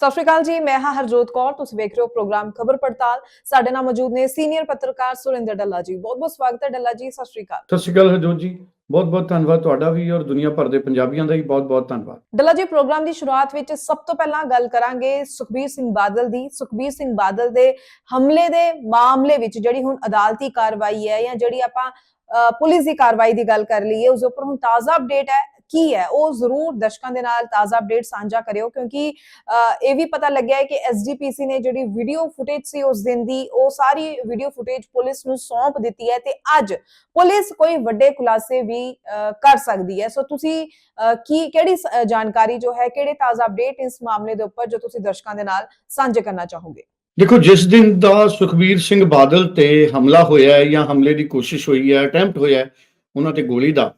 ਸਤਿ ਸ਼੍ਰੀ ਅਕਾਲ ਜੀ ਮੈਂ ਹਾਂ ਹਰਜੋਤ ਕੌਰ ਤੁਸੀਂ ਵੇਖ ਰਹੇ ਹੋ ਪ੍ਰੋਗਰਾਮ ਖਬਰ ਪੜਤਾਲ। ਸਾਡੇ ਨਾਲ ਮੌਜੂਦ ਨੇ ਸੀਨੀਅਰ ਪੱਤਰਕਾਰ ਸੁਰਿੰਦਰ ਡੱਲਾ ਜੀ। ਬਹੁਤ ਬਹੁਤ ਸਵਾਗਤ ਹੈ ਡੱਲਾ ਜੀ ਸਤਿ ਸ਼੍ਰੀ ਅਕਾਲ। ਸਤਿ ਸ਼੍ਰੀ ਅਕਾਲ ਹਰਜੋਤ ਜੀ ਬਹੁਤ ਬਹੁਤ ਧੰਨਵਾਦ ਤੁਹਾਡਾ ਵੀ ਔਰ ਦੁਨੀਆ ਭਰ ਦੇ ਪੰਜਾਬੀਆਂ ਦਾ ਵੀ ਬਹੁਤ ਬਹੁਤ ਧੰਨਵਾਦ। ਡੱਲਾ ਜੀ ਪ੍ਰੋਗਰਾਮ ਦੀ ਸ਼ੁਰੂਆਤ ਵਿੱਚ ਸਭ ਤੋਂ ਪਹਿਲਾਂ ਗੱਲ ਕਰਾਂਗੇ ਸੁਖਬੀਰ ਸਿੰਘ ਬਾਦਲ ਦੀ। ਸੁਖਬੀਰ ਸਿੰਘ ਬਾਦਲ ਦੇ ਹਮਲੇ ਦੇ ਮਾਮਲੇ ਵਿੱਚ ਜਿਹੜੀ ਹੁਣ ਅਦਾਲਤੀ ਕਾਰਵਾਈ ਹੈ ਜਾਂ ਜਿਹੜੀ ਆਪਾਂ ਪੁਲਿਸ ਦੀ ਕਾਰਵਾਈ ਦੀ ਗੱਲ ਕਰ ਲਈਏ ਉਸ ਉੱਪਰ ਹੁਣ ਤਾਜ਼ਾ ਅਪਡੇਟ ਹੈ। ਕੀ ਹੈ? ਉਹ ਜ਼ਰੂਰ ਦਰਸ਼ਕਾਂ ਦੇ ਨਾਲ ਤਾਜ਼ਾ ਅਪਡੇਟ ਸਾਂਝਾ ਕਰਿਓ ਕਿਉਂਕਿ ਇਹ ਵੀ ਪਤਾ ਲੱਗਿਆ ਹੈ ਕਿ ਐਸਜੀਪੀਸੀ ਨੇ ਜਿਹੜੀ ਵੀਡੀਓ ਫੁਟੇਜ ਸੀ ਉਸ ਦਿਨ ਦੀ, ਉਹ ਸਾਰੀ ਵੀਡੀਓ ਫੁਟੇਜ ਪੁਲਿਸ ਨੂੰ ਸੌਂਪ ਦਿੱਤੀ ਹੈ ਤੇ ਅੱਜ ਪੁਲਿਸ ਕੋਈ ਵੱਡੇ ਖੁਲਾਸੇ ਵੀ ਕਰ ਸਕਦੀ ਹੈ। ਸੋ ਤੁਸੀਂ ਕੀ, ਕਿਹੜੀ ਜਾਣਕਾਰੀ ਜੋ ਹੈ, ਕਿਹੜੇ ਤਾਜ਼ਾ ਅਪਡੇਟ ਇਸ ਮਾਮਲੇ ਦੇ ਉੱਪਰ ਜੋ ਤੁਸੀਂ ਦਰਸ਼ਕਾਂ ਦੇ ਨਾਲ ਸਾਂਝੇ ਕਰਨਾ ਚਾਹੋਗੇ? ਦੇਖੋ, ਜਿਸ ਦਿਨ ਦਾ ਸੁਖਬੀਰ ਸਿੰਘ ਬਾਦਲ ਤੇ ਹਮਲਾ ਹੋਇਆ ਹੈ ਜਾਂ ਹਮਲੇ ਦੀ ਕੋਸ਼ਿਸ਼ ਹੋਈ ਹੈ, ਅਟੈਂਪਟ ਹੋਇਆ ਹੈ, ਉਹਨਾਂ ਤੇ ਗੋਲੀ ਦਾ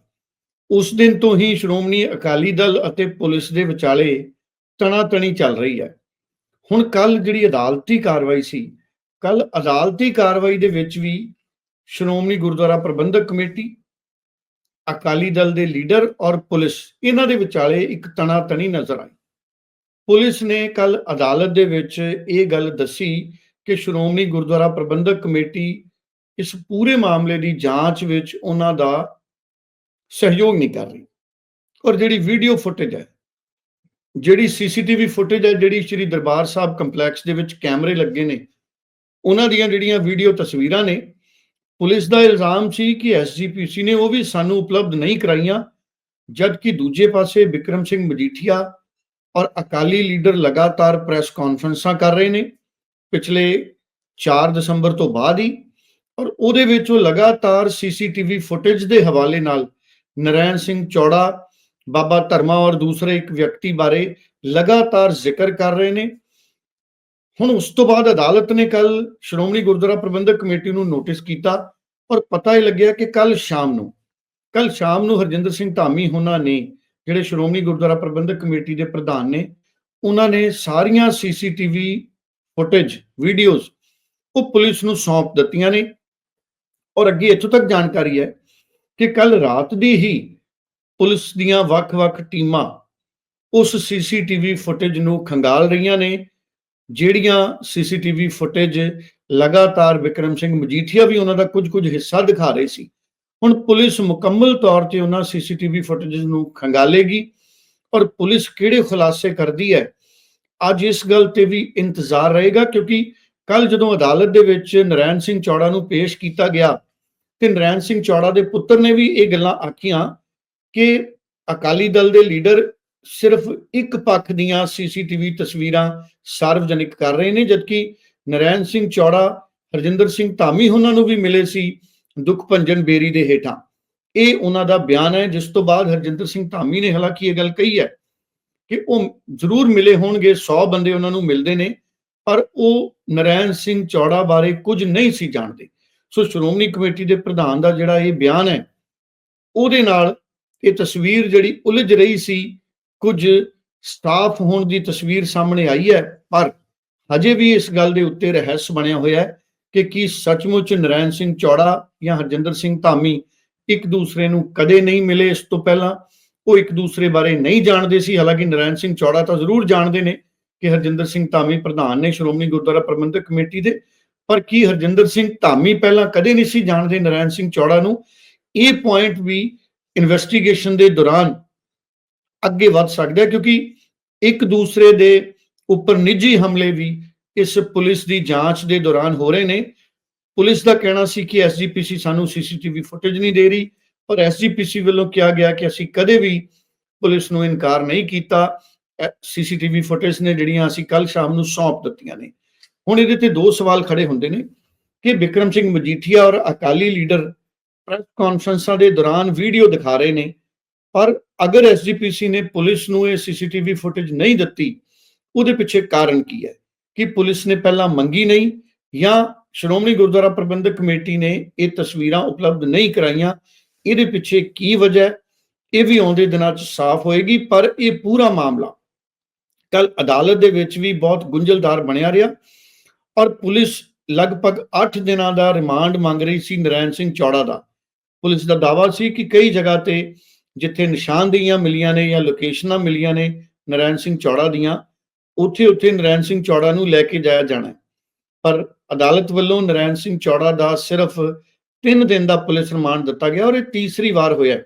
ਉਸ ਦਿਨ ਤੋਂ ਹੀ ਸ਼੍ਰੋਮਣੀ ਅਕਾਲੀ ਦਲ ਅਤੇ ਪੁਲਿਸ ਦੇ ਵਿਚਾਲੇ ਤਣਾਤਣੀ ਚੱਲ ਰਹੀ ਹੈ। ਹੁਣ ਕੱਲ ਜਿਹੜੀ ਅਦਾਲਤੀ ਕਾਰਵਾਈ ਸੀ ਕੱਲ ਅਦਾਲਤੀ ਕਾਰਵਾਈ ਦੇ ਵਿੱਚ ਵੀ ਸ਼੍ਰੋਮਣੀ ਗੁਰਦੁਆਰਾ ਪ੍ਰਬੰਧਕ ਕਮੇਟੀ, ਅਕਾਲੀ ਦਲ ਦੇ ਲੀਡਰ ਔਰ ਪੁਲਿਸ ਇਹਨਾਂ ਦੇ ਵਿਚਾਲੇ ਇੱਕ ਤਣਾਤਣੀ ਨਜ਼ਰ ਆਈ। ਪੁਲਿਸ ਨੇ ਕੱਲ ਅਦਾਲਤ ਦੇ ਵਿੱਚ ਇਹ ਗੱਲ ਦੱਸੀ ਕਿ ਸ਼੍ਰੋਮਣੀ ਗੁਰਦੁਆਰਾ ਪ੍ਰਬੰਧਕ ਕਮੇਟੀ ਇਸ ਪੂਰੇ ਮਾਮਲੇ ਦੀ ਜਾਂਚ ਵਿੱਚ ਉਹਨਾਂ ਦਾ ਸਹਿਯੋਗ ਨਹੀਂ ਕਰ ਰਹੀ। ਔਰ ਜਿਹੜੀ ਵੀਡੀਓ ਫੁਟੇਜ ਹੈ, ਜਿਹੜੀ ਸੀਸੀਟੀਵੀ ਫੁਟੇਜ ਹੈ, ਜਿਹੜੀ ਸ਼੍ਰੀ ਦਰਬਾਰ ਸਾਹਿਬ ਕੰਪਲੈਕਸ ਦੇ ਵਿੱਚ ਕੈਮਰੇ ਲੱਗੇ ਨੇ, ਉਹਨਾਂ ਦੀਆਂ ਜਿਹੜੀਆਂ ਵੀਡੀਓ ਤਸਵੀਰਾਂ ਨੇ, ਪੁਲਿਸ ਦਾ ਇਲਜ਼ਾਮ ਸੀ ਕਿ ਐਸਜੀਪੀਸੀ ਨੇ ਉਹ ਵੀ ਸਾਨੂੰ ਉਪਲਬਧ ਨਹੀਂ ਕਰਾਈਆਂ, ਜਦਕਿ ਦੂਜੇ ਪਾਸੇ ਵਿਕਰਮ ਸਿੰਘ ਮਜੀਠੀਆ ਔਰ ਅਕਾਲੀ ਲੀਡਰ ਲਗਾਤਾਰ ਪ੍ਰੈਸ ਕਾਨਫਰੰਸਾਂ ਕਰ ਰਹੇ ਨੇ, ਪਿਛਲੇ 4 ਦਸੰਬਰ ਤੋਂ ਬਾਅਦ ਹੀ, ਔਰ ਉਹਦੇ ਵਿੱਚ ਉਹ ਲਗਾਤਾਰ ਸੀਸੀਟੀਵੀ ਫੁਟੇਜ ਦੇ ਹਵਾਲੇ ਨਾਲ ਨਰੈਣ ਸਿੰਘ ਚੌੜਾ, ਬਾਬਾ ਧਰਮਾ ਔਰ ਦੂਸਰੇ ਇੱਕ ਵਿਅਕਤੀ ਬਾਰੇ ਲਗਾਤਾਰ ਜ਼ਿਕਰ ਕਰ ਰਹੇ ਨੇ। ਹੁਣ ਉਸ ਤੋਂ ਬਾਅਦ ਅਦਾਲਤ ਨੇ ਕੱਲ ਸ਼੍ਰੋਮਣੀ ਗੁਰਦੁਆਰਾ ਪ੍ਰਬੰਧਕ ਕਮੇਟੀ ਨੂੰ ਨੋਟਿਸ ਕੀਤਾ ਔਰ ਪਤਾ ਹੀ ਲੱਗਿਆ ਕਿ ਕੱਲ ਸ਼ਾਮ ਨੂੰ ਕੱਲ ਸ਼ਾਮ ਨੂੰ ਹਰਜਿੰਦਰ ਸਿੰਘ ਧਾਮੀ ਹੋਣਾ ਨੇ, ਜਿਹੜੇ ਸ਼੍ਰੋਮਣੀ ਗੁਰਦੁਆਰਾ ਪ੍ਰਬੰਧਕ ਕਮੇਟੀ ਦੇ ਪ੍ਰਧਾਨ ਨੇ, ਉਹਨਾਂ ਨੇ ਸਾਰੀਆਂ ਸੀਸੀਟੀਵੀ ਫੁਟੇਜ, ਵੀਡੀਓਜ਼ ਉਹ ਪੁਲਿਸ ਨੂੰ ਸੌਂਪ ਦਿੱਤੀਆਂ ਨੇ। ਔਰ ਅੱਗੇ ਇੱਥੋਂ ਤੱਕ ਜਾਣਕਾਰੀ ਹੈ ਕਿ ਕੱਲ ਰਾਤ ਦੀ ਹੀ ਪੁਲਿਸ ਦੀਆਂ ਵੱਖ-ਵੱਖ ਟੀਮਾਂ ਉਸ ਸੀਸੀਟੀਵੀ ਫੁਟੇਜ ਨੂੰ ਖੰਗਾਲ ਰਹੀਆਂ ਨੇ, ਜਿਹੜੀਆਂ ਸੀਸੀਟੀਵੀ ਫੁਟੇਜ ਲਗਾਤਾਰ ਵਿਕਰਮ ਸਿੰਘ ਮਜੀਠੀਆ ਵੀ ਉਹਨਾਂ ਦਾ ਕੁਝ-ਕੁਝ ਹਿੱਸਾ ਦਿਖਾ ਰਹੇ ਸੀ। ਹੁਣ ਪੁਲਿਸ ਮੁਕੰਮਲ ਤੌਰ ਤੇ ਉਹਨਾਂ ਸੀਸੀਟੀਵੀ ਫੁਟੇਜ ਨੂੰ ਖੰਗਾਲੇਗੀ ਔਰ ਪੁਲਿਸ ਕਿਹੜੇ ਖੁਲਾਸੇ ਕਰਦੀ ਹੈ, ਅੱਜ ਇਸ ਗੱਲ ਤੇ ਵੀ ਇੰਤਜ਼ਾਰ ਰਹੇਗਾ ਕਿਉਂਕਿ ਕੱਲ ਜਦੋਂ ਅਦਾਲਤ ਦੇ ਵਿੱਚ ਨਰੈਣ ਸਿੰਘ ਚੌੜਾ ਨੂੰ ਪੇਸ਼ ਕੀਤਾ ਗਿਆ ਤੇ ਨਰੈਣ ਸਿੰਘ ਚੌੜਾ ਦੇ ਪੁੱਤਰ ਨੇ ਵੀ ਇਹ ਗੱਲਾਂ ਆਖੀਆਂ ਕਿ ਅਕਾਲੀ ਦਲ ਦੇ ਲੀਡਰ ਸਿਰਫ ਇੱਕ ਪੱਖ ਦੀਆਂ ਸੀਸੀਟੀਵੀ ਤਸਵੀਰਾਂ ਸਾਰਵਜਨਿਕ ਕਰ ਰਹੇ ਨੇ, ਜਦਕਿ ਨਰੈਣ ਸਿੰਘ ਚੌੜਾ, ਹਰਜਿੰਦਰ ਸਿੰਘ ਧਾਮੀ ਉਹਨਾਂ ਨੂੰ ਵੀ ਮਿਲੇ ਸੀ ਦੁੱਖ ਭੰਜਨ ਬੇਰੀ ਦੇ ਹੇਠਾਂ। ਇਹ ਉਹਨਾਂ ਦਾ ਬਿਆਨ ਹੈ, ਜਿਸ ਤੋਂ ਬਾਅਦ ਹਰਜਿੰਦਰ ਸਿੰਘ ਧਾਮੀ ਨੇ ਹਾਲਾਂਕਿ ਇਹ ਗੱਲ ਕਹੀ ਹੈ ਕਿ ਉਹ ਜ਼ਰੂਰ ਮਿਲੇ ਹੋਣਗੇ 100 ਬੰਦੇ ਉਹਨਾਂ ਨੂੰ ਮਿਲਦੇ ਨੇ, ਪਰ ਉਹ ਨਰੈਣ ਸਿੰਘ ਚੌੜਾ ਬਾਰੇ ਕੁਝ ਨਹੀਂ ਸੀ ਜਾਣਦੇ। ਸੋ ਸ਼੍ਰੋਮਣੀ ਕਮੇਟੀ ਦੇ ਪ੍ਰਧਾਨ ਦਾ ਜਿਹੜਾ ਇਹ ਬਿਆਨ ਹੈ, ਉਹਦੇ ਨਾਲ ਇਹ ਤਸਵੀਰ ਜਿਹੜੀ ਉਲਝ ਰਹੀ ਸੀ, ਕੁਝ ਸਟਾਫ ਹੋਣ ਦੀ ਤਸਵੀਰ ਸਾਹਮਣੇ ਆਈ ਹੈ, ਪਰ ਹਜੇ ਵੀ ਇਸ ਗੱਲ ਦੇ ਉੱਤੇ ਰਹੱਸ ਬਣਿਆ ਹੋਇਆ ਹੈ ਕਿ ਕੀ ਸੱਚਮੁੱਚ ਨਰੈਣ ਸਿੰਘ ਚੌੜਾ ਜਾਂ ਹਰਜਿੰਦਰ ਸਿੰਘ ਧਾਮੀ ਇੱਕ ਦੂਸਰੇ ਨੂੰ ਕਦੇ ਨਹੀਂ ਮਿਲੇ ਇਸ ਤੋਂ ਪਹਿਲਾਂ? ਉਹ ਇੱਕ ਦੂਸਰੇ ਬਾਰੇ ਨਹੀਂ ਜਾਣਦੇ ਸੀ, ਹਾਲਾਂਕਿ ਨਰੈਣ ਸਿੰਘ ਚੌੜਾ ਤਾਂ ਜ਼ਰੂਰ ਜਾਣਦੇ ਨੇ ਕਿ ਹਰਜਿੰਦਰ ਸਿੰਘ ਧਾਮੀ ਪ੍ਰਧਾਨ ਨੇ ਸ਼੍ਰੋਮਣੀ ਗੁਰਦੁਆਰਾ ਪ੍ਰਬੰਧਕ ਕਮੇਟੀ ਦੇ ਪਰ ਕੀ ਹਰਜਿੰਦਰ ਸਿੰਘ ਧਾਮੀ ਪਹਿਲਾਂ ਕਦੇ ਨਹੀਂ ਸੀ ਜਾਣਦੇ ਨਰੈਣ ਸਿੰਘ ਚੌੜਾ ਨੂੰ? ਇਹ ਪੁਆਇੰਟ ਵੀ ਇਨਵੈਸਟੀਗੇਸ਼ਨ ਦੇ ਦੌਰਾਨ ਅੱਗੇ ਵੱਧ ਸਕਦਾ ਕਿਉਂਕਿ ਇੱਕ ਦੂਸਰੇ ਦੇ ਉੱਪਰ ਨਿੱਜੀ ਹਮਲੇ ਵੀ ਇਸ ਪੁਲਿਸ ਦੀ ਜਾਂਚ ਦੇ ਦੌਰਾਨ ਹੋ ਰਹੇ ਨੇ। ਪੁਲਿਸ ਦਾ ਕਹਿਣਾ ਸੀ ਕਿ ਐਸਜੀਪੀਸੀ ਸਾਨੂੰ ਸੀਸੀਟੀਵੀ ਫੁਟੇਜ ਨਹੀਂ ਦੇ ਰਹੀ, ਪਰ ਐਸਜੀਪੀਸੀ ਵੱਲੋਂ ਕਿਹਾ ਗਿਆ ਕਿ ਅਸੀਂ ਕਦੇ ਵੀ ਪੁਲਿਸ ਨੂੰ ਇਨਕਾਰ ਨਹੀਂ ਕੀਤਾ। ਸੀਸੀਟੀਵੀ ਫੁਟੇਜ ਨੇ ਜਿਹੜੀਆਂ ਅਸੀਂ ਕੱਲ ਸ਼ਾਮ ਨੂੰ ਸੌਂਪ ਦਿੱਤੀਆਂ ਨੇ। ਹੁਣ ਇਹਦੇ ਤੇ ਦੋ ਸਵਾਲ ਖੜੇ ਹੁੰਦੇ ਨੇ ਕਿ ਵਿਕਰਮ ਸਿੰਘ ਮਜੀਠੀਆ ਔਰ ਅਕਾਲੀ ਲੀਡਰ ਪ੍ਰੈਸ ਕਾਨਫਰੰਸਾਂ ਦੇ ਦੌਰਾਨ ਵੀਡੀਓ ਦਿਖਾ ਰਹੇ ਨੇ, ਪਰ ਅਗਰ ਐਸਜੀਪੀਸੀ ਨੇ ਪੁਲਿਸ ਨੂੰ ਇਹ ਸੀਸੀਟੀਵੀ ਫੁਟੇਜ ਨਹੀਂ ਦਿੱਤੀ, ਉਹਦੇ ਪਿੱਛੇ ਕਾਰਨ ਕੀ ਹੈ? ਕਿ ਪੁਲਿਸ ਨੇ ਪਹਿਲਾਂ ਮੰਗੀ ਨਹੀਂ ਜਾਂ ਸ਼੍ਰੋਮਣੀ ਗੁਰਦੁਆਰਾ ਪ੍ਰਬੰਧਕ ਕਮੇਟੀ ਨੇ ਇਹ ਤਸਵੀਰਾਂ ਉਪਲਬਧ ਨਹੀਂ ਕਰਾਈਆਂ, ਇਹਦੇ ਪਿੱਛੇ ਕੀ ਵਜ੍ਹਾ ਹੈ? ਇਹ ਵੀ ਆਉਂਦੇ ਦਿਨਾਂ 'ਚ ਸਾਫ਼ ਹੋਏਗੀ, ਪਰ ਇਹ ਪੂਰਾ ਮਾਮਲਾ ਕੱਲ ਅਦਾਲਤ ਦੇ ਵਿੱਚ ਵੀ ਬਹੁਤ ਗੁੰਝਲਦਾਰ ਬਣਿਆ ਰਿਹਾ। ਔਰ ਪੁਲਿਸ ਲਗਭਗ 8 ਦਿਨਾਂ ਦਾ ਰਿਮਾਂਡ ਮੰਗ ਰਹੀ ਸੀ ਨਰੈਣ ਸਿੰਘ ਚੌੜਾ ਦਾ। ਪੁਲਿਸ ਦਾ ਦਾਵਾ ਸੀ ਕਿ ਕਈ ਜਗ੍ਹਾ ਤੇ ਜਿੱਥੇ ਨਿਸ਼ਾਨਦੇਹੀਆਂ ਮਿਲੀਆਂ ਨੇ ਜਾਂ ਲੋਕੇਸ਼ਨਾਂ ਮਿਲੀਆਂ ਨੇ ਨਰੈਣ ਸਿੰਘ ਚੌੜਾ ਦੀਆਂ ਉੱਥੇ ਉੱਥੇ ਨਰੈਣ ਸਿੰਘ ਚੌੜਾ ਨੂੰ ਲੈ ਕੇ ਜਾਇਆ ਜਾਣਾ ਪਰ ਅਦਾਲਤ ਵੱਲੋਂ ਨਰੈਣ ਸਿੰਘ ਚੌੜਾ ਦਾ ਸਿਰਫ 3 ਦਿਨ ਦਾ ਪੁਲਿਸ ਰਿਮਾਂਡ ਦਿੱਤਾ ਗਿਆ ਔਰ ਇਹ ਤੀਸਰੀ ਵਾਰ ਹੋਇਆ